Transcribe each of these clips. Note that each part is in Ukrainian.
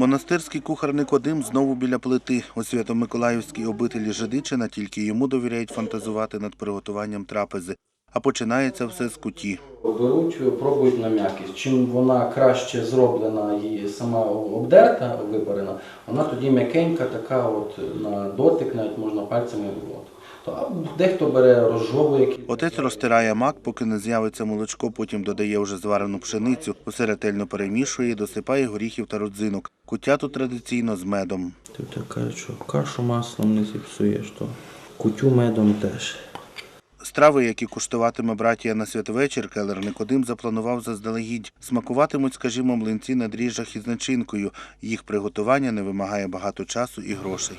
Монастирський кухар Никодим знову біля плити. У Свято-Миколаївській обителі Жидичина тільки йому довіряють фантазувати над приготуванням трапези. А починається все з куті. Беруть, пробують на м'якість. Чим вона краще зроблена і сама обдерта, випарена, вона тоді м'якенька, така от на дотик, навіть можна пальцями. От. То, дехто бере розжовує. Отець розтирає мак, поки не з'явиться молочко, потім додає вже зварену пшеницю, усе ретельно перемішує, досипає горіхів та родзинок. Куття тут традиційно з медом. Тут так кажуть, що кашу маслом не зіпсуєш, то кутю медом теж. Страви, які куштуватиме братія на святвечір, келер Никодим запланував заздалегідь. Смакуватимуть, скажімо, млинці на дріжджах із начинкою. Їх приготування не вимагає багато часу і грошей.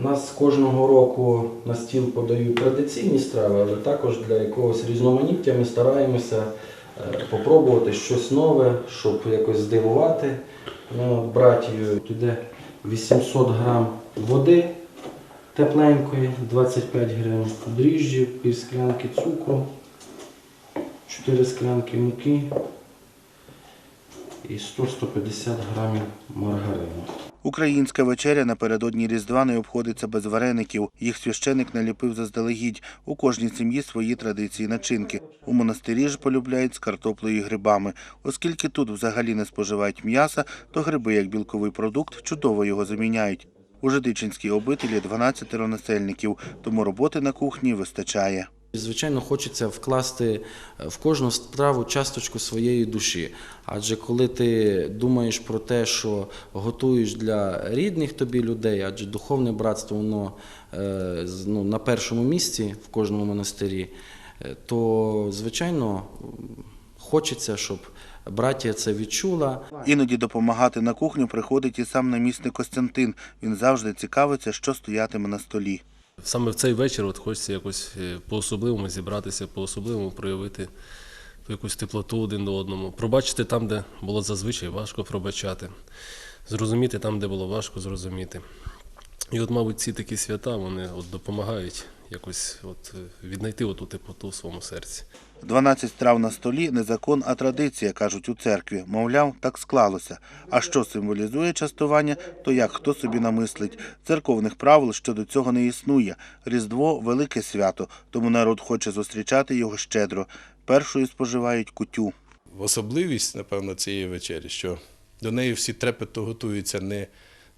У нас кожного року на стіл подають традиційні страви, але також для якогось різноманіття ми стараємося е, попробувати щось нове, щоб якось здивувати. Ну, братію туди 800 грам води тепленької, 25 грам дріжджів, пів склянки цукру, 4 склянки муки і 100-150 грамів маргарину. Українська вечеря напередодні Різдва не обходиться без вареників. Їх священик наліпив заздалегідь. У кожній сім'ї свої традиції начинки. У монастирі ж полюбляють з картоплею і грибами. Оскільки тут взагалі не споживають м'яса, то гриби як білковий продукт чудово його заміняють. У Жидичинській обителі 12 насельників, тому роботи на кухні вистачає. Звичайно, хочеться вкласти е, в кожну страву часточку своєї душі. Адже коли ти думаєш про те, що готуєш для рідних тобі людей, адже духовне братство воно е, ну, на першому місці в кожному монастирі, е, то звичайно хочеться, щоб братія це відчула. Іноді допомагати на кухню приходить і сам намісник Костянтин. Він завжди цікавиться, що стоятиме на столі. Саме в цей вечір от хочеться якось е, по-особливому зібратися, по-особливому проявити якусь теплоту один до одному. Пробачити там, де було зазвичай важко пробачати. Зрозуміти там, де було важко зрозуміти. І от, мабуть, ці такі свята вони от допомагають якось от віднайти оту теплоту в своєму серці. 12 страв на столі не закон, а традиція, кажуть у церкві. Мовляв, так склалося. А що символізує частування, то як хто собі намислить. Церковних правил щодо цього не існує. Різдво велике свято, тому народ хоче зустрічати його щедро. Першою споживають кутю. особливість, напевно, цієї вечері, що до неї всі трепетно готуються не,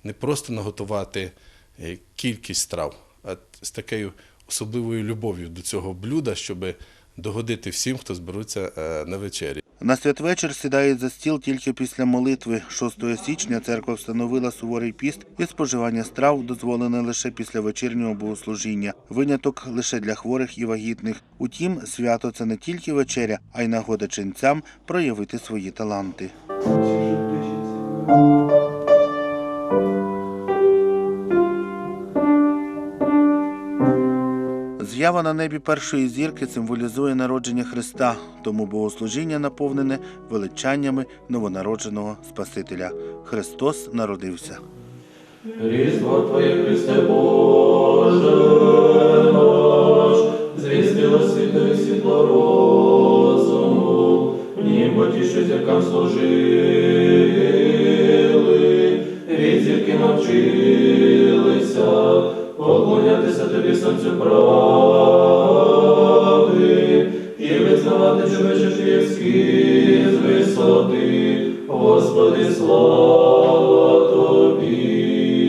не просто наготувати е, кількість страв, а з такою особливою любов'ю до цього блюда, щоб догодити всім, хто зберуться е, на вечері. На святвечір сідають за стіл тільки після молитви. 6 січня церква встановила суворий піст і споживання страв дозволене лише після вечірнього богослужіння. Виняток лише для хворих і вагітних. Утім, свято це не тільки вечеря, а й нагода ченцям проявити свої таланти. З'ява на небі першої зірки символізує народження Христа, тому богослужіння наповнене величаннями новонародженого Спасителя. Христос народився. Різдво Твоє Христе Боже наш, звістило світові світло розуму, нібо ті, що зіркам служили, від зірки навчилися, поклонятися тобі сонцю Господи, слава Тобі.